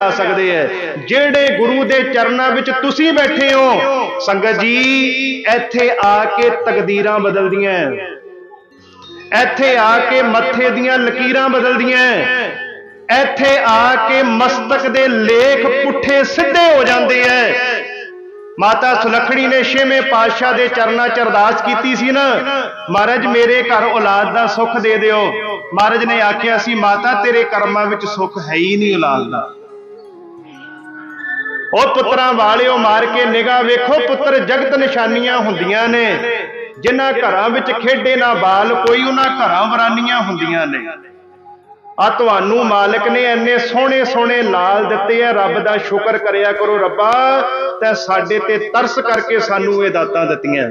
ਆ ਸਕਦੇ ਐ। ਜਿਹੜੇ ਗੁਰੂ ਦੇ ਚਰਨਾਂ ਵਿੱਚ ਤੁਸੀਂ ਬੈਠੇ ਹੋ, ਸੰਗਤ ਜੀ, ਇੱਥੇ ਆ ਕੇ ਤਕਦੀਰਾਂ ਬਦਲਦੀਆਂ ਇੱਥੇ ਆ ਕੇ ਮੱਥੇ ਦੀਆਂ ਲਕੀਰਾਂ ਬਦਲਦੀਆਂ ਇੱਥੇ ਆ ਕੇ ਮਸਤਕ ਦੇ ਲੇਖ ਪੁੱਠੇ ਸਿੱਧੇ ਹੋ ਜਾਂਦੇ ਐ। ਮਾਤਾ ਸੁਲੱਖਣੀ ਨੇ ਛੇਵੇਂ ਪਾਤਸ਼ਾਹ ਦੇ ਚਰਨਾਂ 'ਚ ਅਰਦਾਸ ਕੀਤੀ ਸੀ ਨਾ, ਮਹਾਰਾਜ, ਮੇਰੇ ਘਰ ਔਲਾਦ ਦਾ ਸੁੱਖ ਦੇ ਦਿਓ। ਮਹਾਰਾਜ ਨੇ ਆਖਿਆ ਸੀ, ਮਾਤਾ, ਤੇਰੇ ਕਰਮਾਂ ਵਿੱਚ ਸੁੱਖ ਹੈ ਹੀ ਨਹੀਂ ਔਲਾਦ ਦਾ। ਉਹ ਪੁੱਤਰਾਂ ਵਾਲਿਓ ਮਾਰ ਕੇ ਨਿਗਾਹ ਵੇਖੋ, ਪੁੱਤਰ ਜਗਤ ਨਿਸ਼ਾਨੀਆਂ ਹੁੰਦੀਆਂ ਨੇ। ਜਿਨ੍ਹਾਂ ਘਰਾਂ ਵਿੱਚ ਖੇਡੇ ਨਾ ਬਾਲ, ਕੋਈ ਉਹਨਾਂ ਘਰਾਂ ਵਰਾਨੀਆਂ ਹੁੰਦੀਆਂ ਨੇ। ਆ ਤੁਹਾਨੂੰ ਮਾਲਕ ਨੇ ਇੰਨੇ ਸੋਹਣੇ ਸੋਹਣੇ ਲਾਲ ਦਿੱਤੇ ਆ, ਰੱਬ ਦਾ ਸ਼ੁਕਰ ਕਰਿਆ ਕਰੋ ਰੱਬਾ, ਤੇ ਸਾਡੇ ਤੇ ਤਰਸ ਕਰਕੇ ਸਾਨੂੰ ਇਹ ਦਾਤਾਂ ਦਿੱਤੀਆਂ।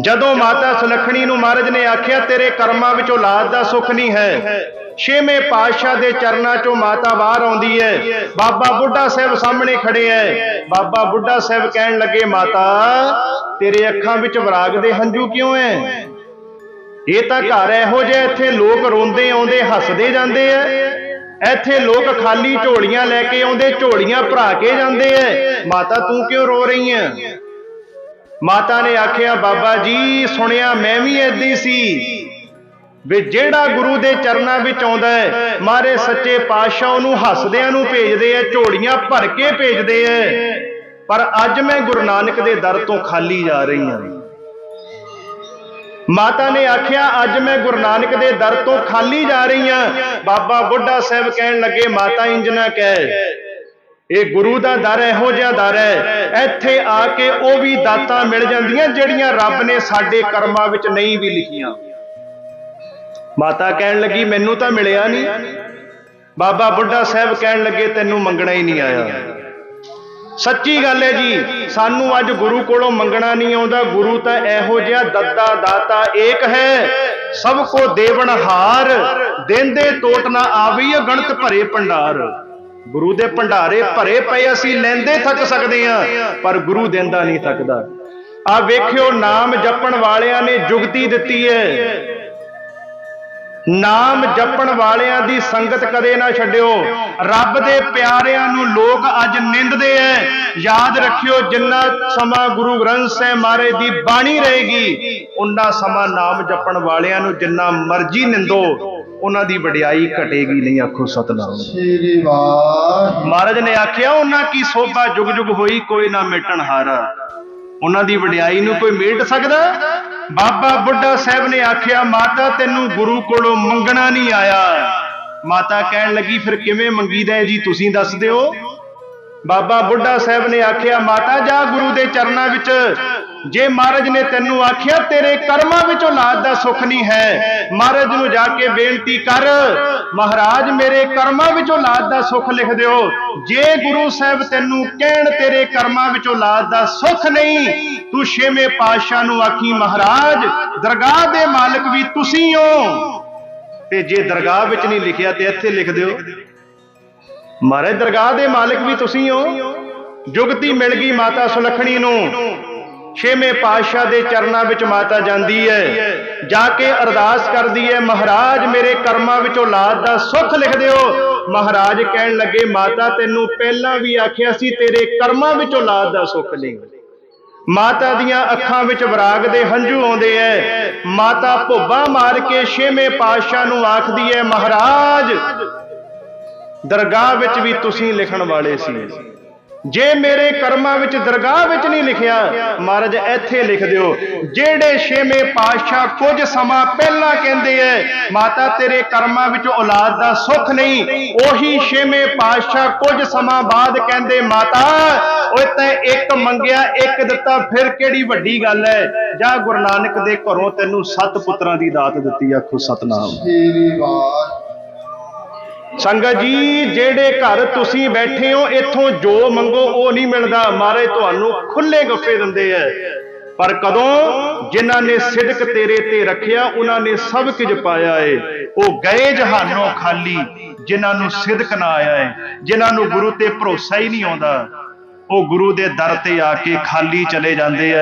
ਜਦੋਂ ਮਾਤਾ ਸੁਲੱਖਣੀ ਨੂੰ ਮਹਾਰਾਜ ਨੇ ਆਖਿਆ, ਤੇਰੇ ਕਰਮਾਂ ਵਿੱਚ ਔਲਾਦ ਦਾ ਸੁੱਖ ਨਹੀਂ ਹੈ। ਛੇਵੇਂ ਪਾਤਸ਼ਾਹ ਦੇ ਚਰਨਾਂ ਚੋਂ ਮਾਤਾ ਬਾਹਰ ਆਉਂਦੀ ਹੈ। ਬਾਬਾ ਬੁੱਢਾ ਸਾਹਿਬ ਸਾਹਮਣੇ ਖੜੇ ਹੈ। ਬਾਬਾ ਬੁੱਢਾ ਸਾਹਿਬ ਕਹਿਣ ਲੱਗੇ, ਮਾਤਾ, ਤੇਰੇ ਅੱਖਾਂ ਵਿੱਚ ਵਿਰਾਗ ਦੇ ਹੰਝੂ ਕਿਉਂ ਹੈ ਇਹ ਤਾਂ ਘਰ ਇਹੋ ਜਿਹਾ ਇੱਥੇ ਲੋਕ ਰੋਂਦੇ ਆਉਂਦੇ, ਹੱਸਦੇ ਜਾਂਦੇ ਐ। ਇੱਥੇ ਲੋਕ ਖਾਲੀ ਝੋਲੀਆਂ ਲੈ ਕੇ ਆਉਂਦੇ, ਝੋਲੀਆਂ ਭਰਾ ਕੇ ਜਾਂਦੇ ਐ। ਮਾਤਾ, ਤੂੰ ਕਿਉਂ ਰੋ ਰਹੀ ਐ? ਮਾਤਾ ਨੇ ਆਖਿਆ, ਬਾਬਾ ਜੀ, ਸੁਣਿਆ ਮੈਂ ਵੀ ਏਦਾਂ ਸੀ। ਵੀ ਜਿਹੜਾ ਗੁਰੂ ਦੇ ਚਰਨਾਂ ਵਿੱਚ ਆਉਂਦਾ ਹੈ, ਮਾਰੇ ਸੱਚੇ ਪਾਤਸ਼ਾਹ ਉਹਨੂੰ ਹੱਸਦਿਆਂ ਨੂੰ ਭੇਜਦੇ ਐ ਝੋੜੀਆਂ ਭਰ ਕੇ ਭੇਜਦੇ ਐ ਪਰ ਅੱਜ ਮੈਂ ਗੁਰੂ ਨਾਨਕ ਦੇ ਦਰ ਤੋਂ ਖਾਲੀ ਜਾ ਰਹੀ ਹਾਂ। ਮਾਤਾ ਨੇ ਆਖਿਆ, ਅੱਜ ਮੈਂ ਗੁਰੂ ਨਾਨਕ ਦੇ ਦਰ ਤੋਂ ਖਾਲੀ ਜਾ ਰਹੀ ਹਾਂ। ਬਾਬਾ ਬੁੱਢਾ ਸਾਹਿਬ ਕਹਿਣ ਲੱਗੇ, ਮਾਤਾ ਇੰਜ ਨਾ ਕਹਿ। ਇਹ ਗੁਰੂ ਦਾ ਦਰ ਇਹੋ ਜਿਹਾ ਦਰ ਹੈ। ਇੱਥੇ ਆ ਕੇ ਉਹ ਵੀ ਦਾਤਾਂ ਮਿਲ ਜਾਂਦੀਆਂ ਜਿਹੜੀਆਂ ਰੱਬ ਨੇ ਸਾਡੇ ਕਰਮਾਂ ਵਿੱਚ ਨਹੀਂ ਵੀ ਲਿਖੀਆਂ। ਮਾਤਾ ਕਹਿਣ ਲੱਗੀ, ਮੈਨੂੰ ਤਾਂ ਮਿਲਿਆ ਨਹੀਂ। ਬਾਬਾ ਬੁੱਢਾ ਸਾਹਿਬ ਕਹਿਣ ਲੱਗੇ, ਤੈਨੂੰ ਮੰਗਣਾ ਹੀ ਨਹੀਂ ਆਇਆ। ਸੱਚੀ ਗੱਲ ਹੈ ਜੀ, ਸਾਨੂੰ ਅੱਜ ਗੁਰੂ ਕੋਲੋਂ ਮੰਗਣਾ ਨਹੀਂ ਆਉਂਦਾ। ਗੁਰੂ ਤਾਂ ਇਹੋ ਜਿਹਾ ਦੱਦਾ ਦਾਤਾ ਏਕ ਹੈ। ਸਭ ਕੋ ਦੇਵਨ ਹਾਰ ਦੇਂਦੇ ਟੋਟ ਨਾ ਆਵੀਏ ਗਣਤ ਭਰੇ ਭੰਡਾਰ। ਗੁਰੂ ਦੇ ਭੰਡਾਰੇ ਭਰੇ ਪਏ ਅਸੀਂ, ਲੈਂਦੇ ਥੱਕ ਸਕਦੇ ਹਾਂ, ਪਰ ਗੁਰੂ ਦਿੰਦਾ ਨਹੀਂ ਥੱਕਦਾ। ਆ ਵੇਖਿਓ, ਨਾਮ ਜਪਣ ਵਾਲਿਆਂ ਨੇ ਜੁਗਤੀ ਦਿੱਤੀ ਹੈ। ਨਾਮ ਜਪਣ ਵਾਲਿਆਂ ਦੀ ਸੰਗਤ ਕਦੇ ਨਾ ਛੱਡਿਓ। ਰੱਬ ਦੇ ਪਿਆਰਿਆਂ ਨੂੰ ਲੋਕ ਅੱਜ ਨਿੰਦਦੇ ਐ। ਯਾਦ ਰੱਖਿਓ ਜਿੰਨਾ ਸਮਾਂ ਗੁਰੂ ਗ੍ਰੰਥ ਸਾਹਿਬ ਮਹਾਰਾਜ ਦੀ ਬਾਣੀ ਰਹੇਗੀ ਉਨਾ ਸਮਾਂ ਨਾਮ ਜਪਣ ਵਾਲਿਆਂ ਨੂੰ ਜਿੰਨਾ ਮਰਜ਼ੀ ਨਿੰਦੋ ਉਹਨਾਂ ਦੀ ਵਡਿਆਈ ਘਟੇਗੀ ਨਹੀਂ ਆਖੋ ਸਤਨਾਮ। ਸ੍ਰੀ ਵਾਹਿਗੁਰੂ। ਮਹਾਰਾਜ ਨੇ ਆਖਿਆ ਉਹਨਾਂ ਕੀ ਸੋਭਾ ਜੁਗ ਜੁਗ ਹੋਈ ਕੋਈ ਨਾ ਮਿਟਣ ਹਾਰਾ। ਉਹਨਾਂ ਦੀ ਵਡਿਆਈ ਨੂੰ ਕੋਈ ਮੇਟ ਸਕਦਾ? ਬਾਬਾ ਬੁੱਢਾ ਸਾਹਿਬ ਨੇ ਆਖਿਆ, ਮਾਤਾ, ਤੈਨੂੰ ਗੁਰੂ ਕੋਲੋਂ ਮੰਗਣਾ ਨਹੀਂ ਆਇਆ। ਮਾਤਾ ਕਹਿਣ ਲੱਗੀ, ਫਿਰ ਕਿਵੇਂ ਮੰਗੀਦਾ ਹੈ ਜੀ, ਤੁਸੀਂ ਦੱਸ ਦਿਓ। ਬਾਬਾ ਬੁੱਢਾ ਸਾਹਿਬ ਨੇ ਆਖਿਆ, ਮਾਤਾ, ਜਾ ਗੁਰੂ ਦੇ ਚਰਨਾਂ ਵਿੱਚ ਜੇ ਮਹਾਰਾਜ ਨੇ ਤੈਨੂੰ ਆਖਿਆ, ਤੇਰੇ ਕਰਮਾਂ ਵਿੱਚ ਔਲਾਦ ਦਾ ਸੁੱਖ ਨਹੀਂ ਹੈ। ਮਹਾਰਾਜ ਨੂੰ ਜਾ ਕੇ ਬੇਨਤੀ ਕਰ, ਮਹਾਰਾਜ, ਮੇਰੇ ਕਰਮਾਂ ਵਿੱਚ ਔਲਾਦ ਦਾ ਸੁੱਖ ਲਿਖ ਦਿਓ। ਜੇ ਗੁਰੂ ਸਾਹਿਬ ਤੈਨੂੰ ਕਹਿਣ ਤੇਰੇ ਕਰਮਾਂ ਵਿੱਚ ਔਲਾਦ ਦਾ ਸੁੱਖ ਨਹੀਂ, ਤੂੰ ਛੇਵੇਂ ਪਾਤਸ਼ਾਹ ਨੂੰ ਆਖੀ, ਮਹਾਰਾਜ, ਦਰਗਾਹ ਦੇ ਮਾਲਕ ਵੀ ਤੁਸੀਂ ਹੋ। ਤੇ ਜੇ ਦਰਗਾਹ ਵਿੱਚ ਨਹੀਂ ਲਿਖਿਆ, ਤੇ ਇੱਥੇ ਲਿਖ ਦਿਓ, ਮਹਾਰਾਜ, ਦਰਗਾਹ ਦੇ ਮਾਲਕ ਵੀ ਤੁਸੀਂ ਹੋ। ਜੁਗਤੀ ਮਿਲ ਗਈ ਮਾਤਾ ਸੁਲੱਖਣੀ ਨੂੰ। ਛੇਵੇਂ ਪਾਤਸ਼ਾਹ ਦੇ ਚਰਨਾਂ ਵਿੱਚ ਮਾਤਾ ਜਾਂਦੀ ਹੈ। ਜਾ ਕੇ ਅਰਦਾਸ ਕਰਦੀ ਹੈ, ਮਹਾਰਾਜ, ਮੇਰੇ ਕਰਮਾਂ ਵਿੱਚ ਔਲਾਦ ਦਾ ਸੁੱਖ ਲਿਖ ਦਿਓ। ਮਹਾਰਾਜ ਕਹਿਣ ਲੱਗੇ, ਮਾਤਾ, ਤੈਨੂੰ ਪਹਿਲਾਂ ਵੀ ਆਖਿਆ ਸੀ, ਤੇਰੇ ਕਰਮਾਂ ਵਿੱਚ ਔਲਾਦ ਦਾ ਸੁੱਖ ਨਹੀਂ ਮਾਤਾ ਦੀਆਂ ਅੱਖਾਂ ਵਿੱਚ ਵਿਰਾਗ ਦੇ ਹੰਝੂ ਆਉਂਦੇ ਐ। ਮਾਤਾ ਭੁੱਬਾ ਮਾਰ ਕੇ ਛੇਵੇਂ ਪਾਤਸ਼ਾਹ ਨੂੰ ਆਖਦੀ ਐ, ਮਹਾਰਾਜ, ਦਰਗਾਹ ਵਿੱਚ ਵੀ ਤੁਸੀਂ ਲਿਖਣ ਵਾਲੇ ਸੀ। ਜੇ ਮੇਰੇ ਕਰਮਾਂ ਵਿੱਚ ਦਰਗਾਹ ਵਿੱਚ ਨਹੀਂ ਲਿਖਿਆ, ਮਹਾਰਾਜ, ਇੱਥੇ ਲਿਖ ਦਿਓ, ਜਿਹੜੇ ਛੇਵੇਂ ਪਾਤਸ਼ਾਹ ਕੁਝ ਸਮਾਂ ਪਹਿਲਾਂ ਕਹਿੰਦੇ ਐ, ਮਾਤਾ, ਤੇਰੇ ਕਰਮਾਂ ਵਿੱਚ ਔਲਾਦ ਦਾ ਸੁੱਖ ਨਹੀਂ, ਉਹੀ ਛੇਵੇਂ ਪਾਤਸ਼ਾਹ ਕੁਝ ਸਮਾਂ ਬਾਅਦ ਕਹਿੰਦੇ, ਮਾਤਾ, ਓਏ ਤੈਂ ਇੱਕ ਮੰਗਿਆ, ਇੱਕ ਦਿੱਤਾ, ਫਿਰ ਕਿਹੜੀ ਵੱਡੀ ਗੱਲ ਹੈ ਜਾਂ ਗੁਰੂ ਨਾਨਕ ਦੇ ਘਰੋਂ ਤੈਨੂੰ ਸੱਤ ਪੁੱਤਰਾਂ ਦੀ ਦਾਤ ਦਿੱਤੀ, ਆਖੋ ਸਤਨਾਮ। ਸ੍ਰੀ ਵਾਹਿਗੁਰੂ। ਸੰਗਤ ਜੀ, ਜਿਹੜੇ ਘਰ ਤੁਸੀਂ ਬੈਠੇ ਹੋ, ਇੱਥੋਂ ਜੋ ਮੰਗੋ ਉਹ ਨਹੀਂ ਮਿਲਦਾ। ਮਾਰੇ, ਤੁਹਾਨੂੰ ਖੁੱਲੇ ਗੱਫੇ ਦਿੰਦੇ ਐ ਪਰ ਕਦੋਂ ਜਿਨ੍ਹਾਂ ਨੇ ਸਿਦਕ ਤੇਰੇ ਤੇ ਰੱਖਿਆ, ਉਹਨਾਂ ਨੇ ਸਭ ਕੁਝ ਪਾਇਆ ਏ। ਉਹ ਗਏ ਜਹਾਨੋਂ ਖਾਲੀ, ਜਿਨ੍ਹਾਂ ਨੂੰ ਸਿਦਕ ਨਾ ਆਇਆ ਏ। ਜਿਨ੍ਹਾਂ ਨੂੰ ਗੁਰੂ ਤੇ ਭਰੋਸਾ ਹੀ ਨਹੀਂ ਆਉਂਦਾ। ਉਹ ਗੁਰੂ ਦੇ ਦਰ ਤੇ ਆ ਕੇ ਖਾਲੀ ਚਲੇ ਜਾਂਦੇ ਆ।